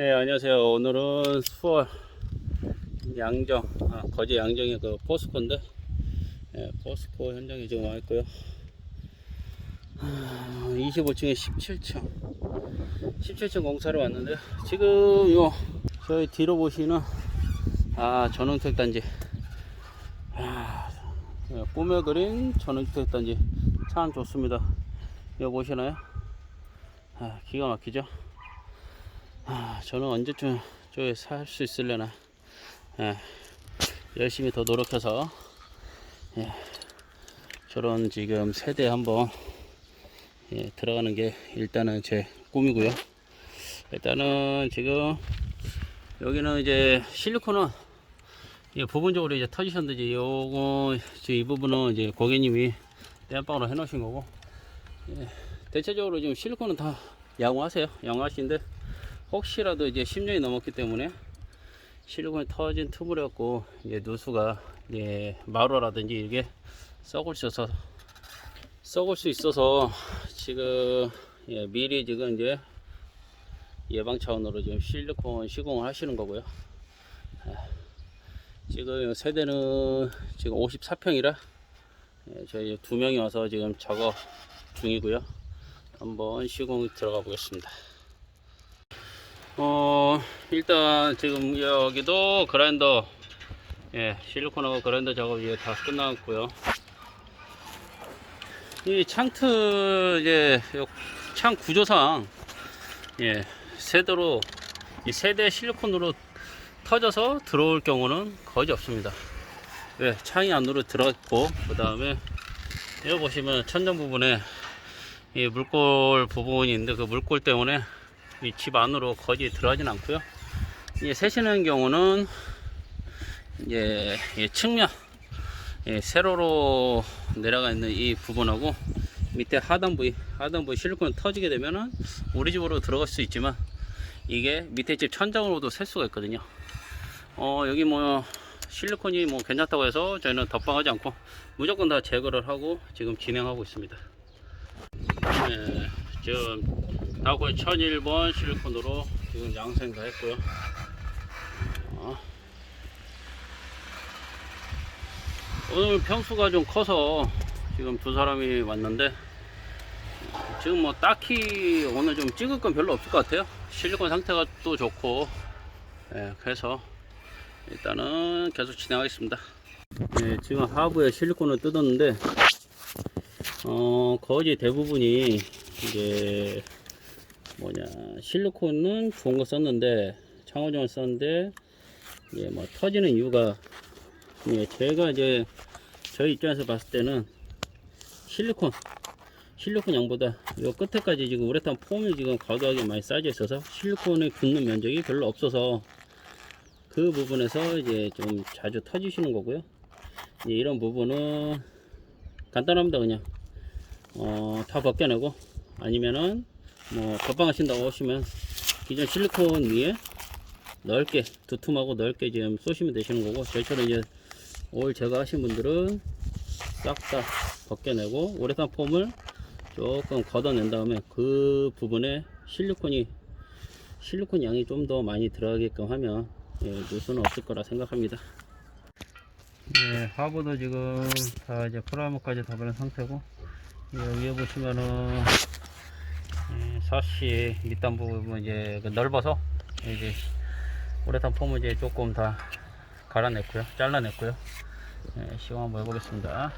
네, 안녕하세요. 오늘은 수월 양정, 아, 거제 양정의 그 포스코인데, 예, 포스코 현장에 지금 와 있고요. 25층에 17층, 17층 공사를 왔는데, 지금 요, 저희 뒤로 보시는, 아, 전원택 단지. 아, 예, 꿈에 그린 전원택 단지. 참 좋습니다. 이거 보시나요? 아, 기가 막히죠? 아, 저는 언제쯤 저에 살수 있으려나. 예, 열심히 더 노력해서, 예, 저런 지금 세대 한번, 예, 들어가는 게 일단은 제 꿈이고요. 일단은 지금, 여기는 이제 실리콘은, 예, 부분적으로 이제 터지셨는지, 요거, 이 부분은 이제 고객님이 땜빵으로 해 놓으신 거고, 예, 대체적으로 지금 실리콘은 다 양호하세요. 양호하신데, 혹시라도 이제 10년이 넘었기 때문에 실리콘이 터진 갖고 이제 누수가 이제 마루라든지 이게 썩을 수 있어서 썩을 수 있어서 지금 예, 미리 지금 이제 예방 차원으로 지금 실리콘 시공을 하시는 거고요. 예, 지금 세대는 지금 54평이라 예, 저희 두 명이 와서 지금 작업 중이고요. 한번 시공 들어가 보겠습니다. 어 일단 지금 여기도 그라인더 예 실리콘하고 그라인더 작업이 다 끝났고요. 이 창트 이제 요창 구조상 예 세대로 이 세대 실리콘으로 터져서 들어올 경우는 거의 없습니다. 예 창이 안으로 들어갔고 그 다음에 여기 보시면 천장 부분에 이 물골 부분이 있는데 그 물골 때문에 이 집 안으로 거의 들어가진 않고요. 이제 세시는 경우는 이제 이 측면 예, 세로로 내려가 있는 이 부분하고 밑에 하단 부위 하단 부위 실리콘 터지게 되면은 우리 집으로 들어갈 수 있지만 이게 밑에 집 천장으로도 셀 수가 있거든요. 어 여기 뭐 실리콘이 뭐 괜찮다고 해서 저희는 덧방하지 않고 무조건 다 제거를 하고 지금 진행하고 있습니다. 네, 지금 다고에 1001번 실리콘으로 지금 양생 다 했고요. 어. 오늘 평수가 좀 커서 지금 두 사람이 왔는데 지금 뭐 딱히 오늘 좀 찍을 건 별로 없을 것 같아요. 실리콘 상태가 또 좋고 예, 그래서 일단은 계속 진행하겠습니다. 네, 지금 하부에 실리콘을 뜯었는데 어, 거의 대부분이 이제 뭐냐 실리콘은 좋은 거 썼는데 창호정을 썼는데 예, 뭐 터지는 이유가 예, 제가 이제 저희 입장에서 봤을 때는 실리콘 실리콘 양보다 요 끝에까지 지금 우레탄 폼이 지금 과도하게 많이 쌓여 있어서 실리콘의 굳는 면적이 별로 없어서 그 부분에서 이제 좀 자주 터지시는 거고요. 이제 이런 부분은 간단합니다 그냥 어, 다 벗겨내고 아니면은 뭐 덧방하신다고 하시면 기존 실리콘 위에 넓게 두툼하고 넓게 지금 쏘시면 되시는 거고 저희처럼 이제 올 제거하신 분들은 싹 다 벗겨내고 우레탄 폼을 조금 걷어낸 다음에 그 부분에 실리콘이 실리콘 양이 좀 더 많이 들어가게끔 하면 예, 누수는 없을 거라 생각합니다. 네, 하부도 지금 다 이제 프라모까지 다 바른 상태고 예, 위에 보시면은 예, 사시 밑단 부분 이제 그 넓어서 이제 우레탄 폼을 이제 조금 다 갈아냈고요, 잘라냈고요. 예, 시공 한번 해보겠습니다.